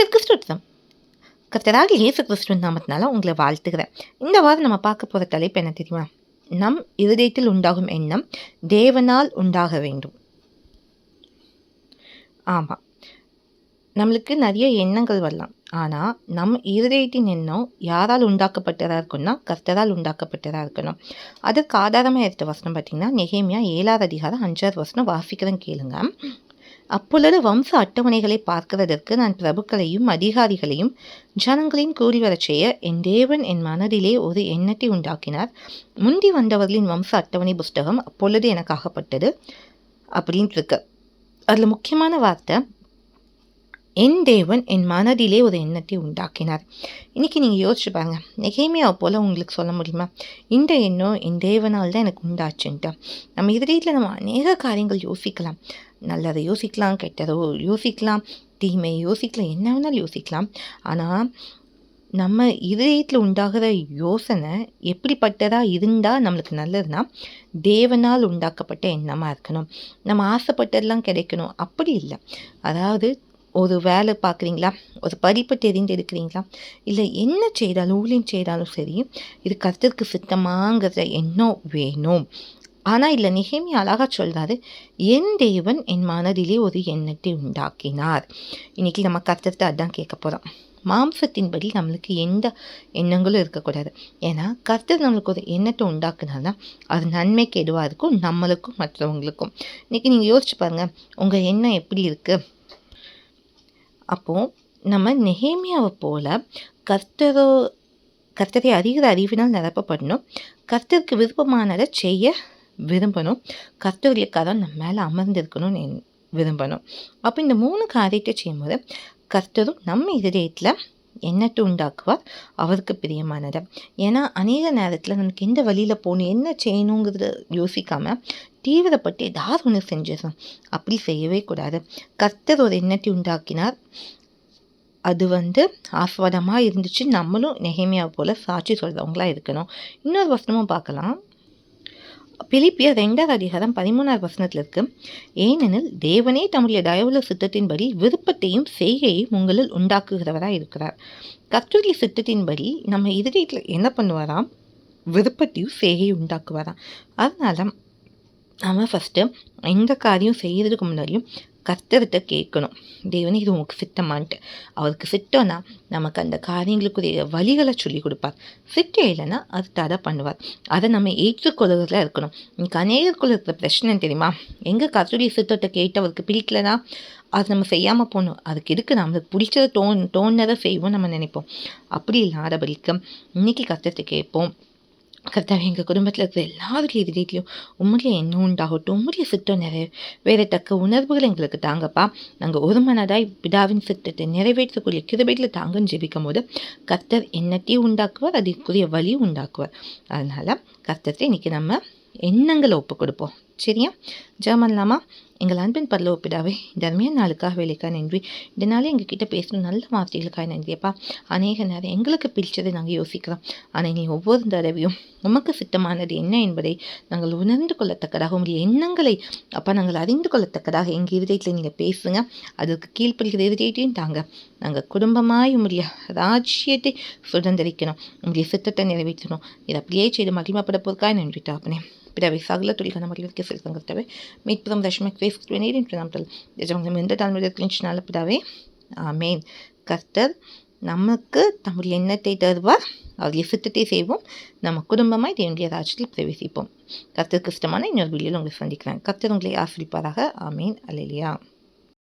கர்த்தருக்கு ஸ்தோத்திரம் கர்த்தராக இயேசு கிறிஸ்துவின் நாமத்தினால உங்களை வாழ்த்துக்கிறேன் இந்த வாரம் நம்ம பார்க்க போகிற தலைப்பு என்ன தெரியுமா? நம் இருதயத்தில் உண்டாகும் எண்ணம் தேவனால் உண்டாக வேண்டும். ஆமாம் நம்மளுக்கு நிறைய எண்ணங்கள் வரலாம். ஆனால் நம் இருதயத்தின் எண்ணம் யாரால் உண்டாக்கப்பட்டதாக இருக்குன்னா கர்த்தரால் உண்டாக்கப்பட்டதாக இருக்கணும். அதற்கு ஆதாரமாக எடுத்த வசனம் பார்த்தீங்கன்னா நெகேமியா ஏழாவது அதிகாரம் அஞ்சாவது வசனம் வாசிக்கிறேன் கேளுங்க. அப்பொழுது வம்ச அட்டவணைகளை பார்க்கிறதற்கு நான் பிரபுக்களையும் அதிகாரிகளையும் ஜனங்களையும் கூறிவரச் செய்ய என் தேவன் என் மனதிலே ஒரு எண்ணத்தை உண்டாக்கினார். முந்தி வந்தவர்களின் வம்ச அட்டவணை புஸ்தகம் அப்பொழுது எனக்கு ஆகப்பட்டது அப்படின்ட்டு இருக்கு அதில் முக்கியமான வார்த்தை என் தேவன் என் மனதிலே ஒரு எண்ணத்தை உண்டாக்கினார். இன்றைக்கி நீங்கள் யோசிச்சு பாருங்க நெகைமையாக போல் உங்களுக்கு சொல்ல முடியுமா? இந்த எண்ணம் என் தேவனால் தான் எனக்கு உண்டாச்சுன்ட்டு. நம்ம இதில் நம்ம அநேக காரியங்கள் யோசிக்கலாம். நல்லதை யோசிக்கலாம் கெட்டதோ யோசிக்கலாம் தீமை யோசிக்கலாம் என்ன வேணாலும் யோசிக்கலாம். ஆனால் நம்ம இதயத்தில் உண்டாகிற யோசனை எப்படிப்பட்டதாக இருந்தால் நம்மளுக்கு நல்லதுன்னா தேவனால் உண்டாக்கப்பட்ட எண்ணமாக இருக்கணும். நம்ம ஆசைப்பட்டதெல்லாம் கிடைக்கணும். அப்படி இல்லை. அதாவது ஒரு வேலை பார்க்குறீங்களா? ஒரு படிப்பை தெரிந்து எடுக்கிறீங்களா இல்லை என்ன செய்தாலும் ஊழியம் செய்தாலும் சரி இது கருத்திற்கு சித்தமாங்கிற எண்ணம் வேணும். ஆனால் இல்லை நிகேமி அழகாக சொல்கிறாரு என் தேவன் என் மனதிலே ஒரு எண்ணத்தை உண்டாக்கினார். இன்றைக்கி நம்ம கருத்தத்தை அதான் கேட்க போகிறோம் மாம்சத்தின்படி நம்மளுக்கு எந்த எண்ணங்களும் இருக்கக்கூடாது. ஏன்னா கர்த்தர் நம்மளுக்கு ஒரு எண்ணத்தை உண்டாக்குனால்தான் அது நன்மைக்கு எதுவாக இருக்கும் நம்மளுக்கும் மற்றவங்களுக்கும். இன்றைக்கி நீங்கள் யோசிச்சு பாருங்கள் உங்கள் எண்ணம் எப்படி இருக்குது அப்போது நம்ம நெஹேமியாவை போல் கர்த்தரோ கர்த்தரை அறிகிற அறிவினால் நிரப்பப்படணும். கர்த்தருக்கு விருப்பமானதை செய்ய விரும்பணும் கர்த்தருடைய கரம் நம்ம மேலே அமர்ந்திருக்கணும்னு விரும்பணும் அப்போ இந்த மூணு காரியத்தை செய்யும்போது கர்த்தரும் நம்ம இதயத்தில் எண்ணத்தை உண்டாக்குவார்? அவருக்கு பிரியமானதை ஏன்னா அநேக நேரத்தில் நமக்கு எந்த வழியில் போகணும் என்ன செய்யணுங்கிறத யோசிக்காமல் தீவிரப்பட்டு ஏதாவது ஒன்று செஞ்சிடும் அப்படி செய்யவே கூடாது. கர்த்தர் ஒரு எண்ணத்தை உண்டாக்கினார். அது வந்து ஆஸ்வாதமாக இருந்துச்சு. நம்மளும் நெகைமையாக போல் சாட்சி சொல்கிறவங்களா இருக்கணும். இன்னொரு வசனமும் பார்க்கலாம். பிலிப்பியர் ரெண்டாவது அதிகாரம் பதிமூணாவது வசனத்தில் இருக்கு ஏனெனில் தேவனே தம்முடைய தயவுள்ள சித்தத்தின்படி விருப்பத்தையும் செய்கையும் உங்களில் உண்டாக்குகிறவராக இருக்கிறார். கத்துடைய சித்தத்தின்படி நம்ம இதயத்தில் என்ன பண்ணுவாராம்? விருப்பத்தையும் செய்கையும் உண்டாக்குவாராம். அதனால நம்ம ஃபஸ்ட்டு எந்த காரியம் செய்கிறதுக்கு முன்னாடியும் கர்த்தர்கிட்ட கேட்கணும். தேவனே இது உங்களுக்கு ஃபிட்டமான்ட்டு அவருக்கு ஃபிட்டோன்னா நமக்கு அந்த காரியங்களுக்குரிய வழிகளை சொல்லி கொடுப்பார். ஃபிட்டே இல்லைன்னா அது தடை பண்ணுவார். அதை நம்ம ஏற்றுக்கொள்கிறதுல இருக்கணும். இன்னைக்கு அநேகருக்குள்ள இருக்கிற பிரச்சனை தெரியுமா? எங்கள் கர்த்தருடைய சித்தத்தை கேட்டு அவருக்கு பிடிக்கலனா அது நம்ம செய்யாமல் போகணும். அதுக்கு எதுக்கு? நம்மளுக்கு பிடிச்சதை தோன் தோணுனதை செய்வோம் நம்ம நினைப்போம். அப்படி இல்லாதபடிக்கு இன்னைக்கு கஷ்டத்தை கேட்போம். கர்த்தாவே எங்கள் குடும்பத்தில் இருக்கிற எல்லாருடைய வீட்லேயும் உம்முடைய எண்ணம் உண்டாகட்டும் உம்முடைய சித்தம் நிறைய வேறத்தக்க உணர்வுகள் எங்களுக்கு தாங்கப்பா. நாங்கள் ஒரு மனதாய் பிதாவின் சித்தத்தை நிறைவேற்றக்கூடிய கிருபைகளை தாங்கன்னு ஜெபிக்கும் போது கர்த்தர் எண்ணத்தையும் உண்டாக்குவார் அதுக்குரிய வழியும் உண்டாக்குவார். அதனால் கர்த்தத்தை இன்றைக்கி நம்ம எண்ணங்களை ஒப்பு கொடுப்போம். சரியா ஜெர்மன்லாமா எங்கள் அன்பின் பரல இந்த அருமையான நாளுக்காக வேலைக்காக நன்றி. இதனால எங்ககிட்ட பேசணும் நல்ல வார்த்தைகளுக்காக நன்றியப்பா. அநேக நேரம் எங்களுக்கு பிடிச்சதை நாங்கள் யோசிக்கிறோம். ஆனால் நீ ஒவ்வொரு தடவையும் உமக்கு சித்தமானது என்ன என்பதை நாங்கள் உணர்ந்து கொள்ளத்தக்கதாக உங்களுடைய எண்ணங்களை அப்பா நாங்கள் அறிந்து கொள்ளத்தக்கதாக எங்கள் இருதயத்தில் நீங்கள் பேசுங்க. அதற்கு கீழ்ப்படுகிற இருதயத்தையும் தாங்க நாங்கள் குடும்பமாய் உங்களுடைய ராஜ்யத்தை சுதந்திரிக்கணும். உங்களுடைய சித்தத்தை நிறைவேற்றணும். இதை அப்படியே செய்து மகிமைப்பட போதுக்காக நன்றி தாப்பினேன் பிறவை சகல துளிக்கான மகிழ்வுக்கு செலுத்தங்கத்தவை மீட்புறம் தசமிக் வேஸ்ட் நேரின் பிரணாமத்தில் எஜமானம் எந்த தாழ்மையில் கிளிஞ்சினால பிதாவே ஆமேன். கர்த்தர் நமக்கு தம்முடைய எண்ணத்தை தருவார். அவருடைய சித்தத்தை செய்வோம். நம்ம குடும்பமாய் தேவனுடைய ராஜ்யத்தில் பிரவேசிப்போம். கர்த்தருக்கு இஷ்டமான இன்னொரு வீடியோவில் உங்களை சந்திக்கிறேன். கர்த்தர் உங்களை ஆசிரிப்பாராக. ஆமேன். அலையிலியா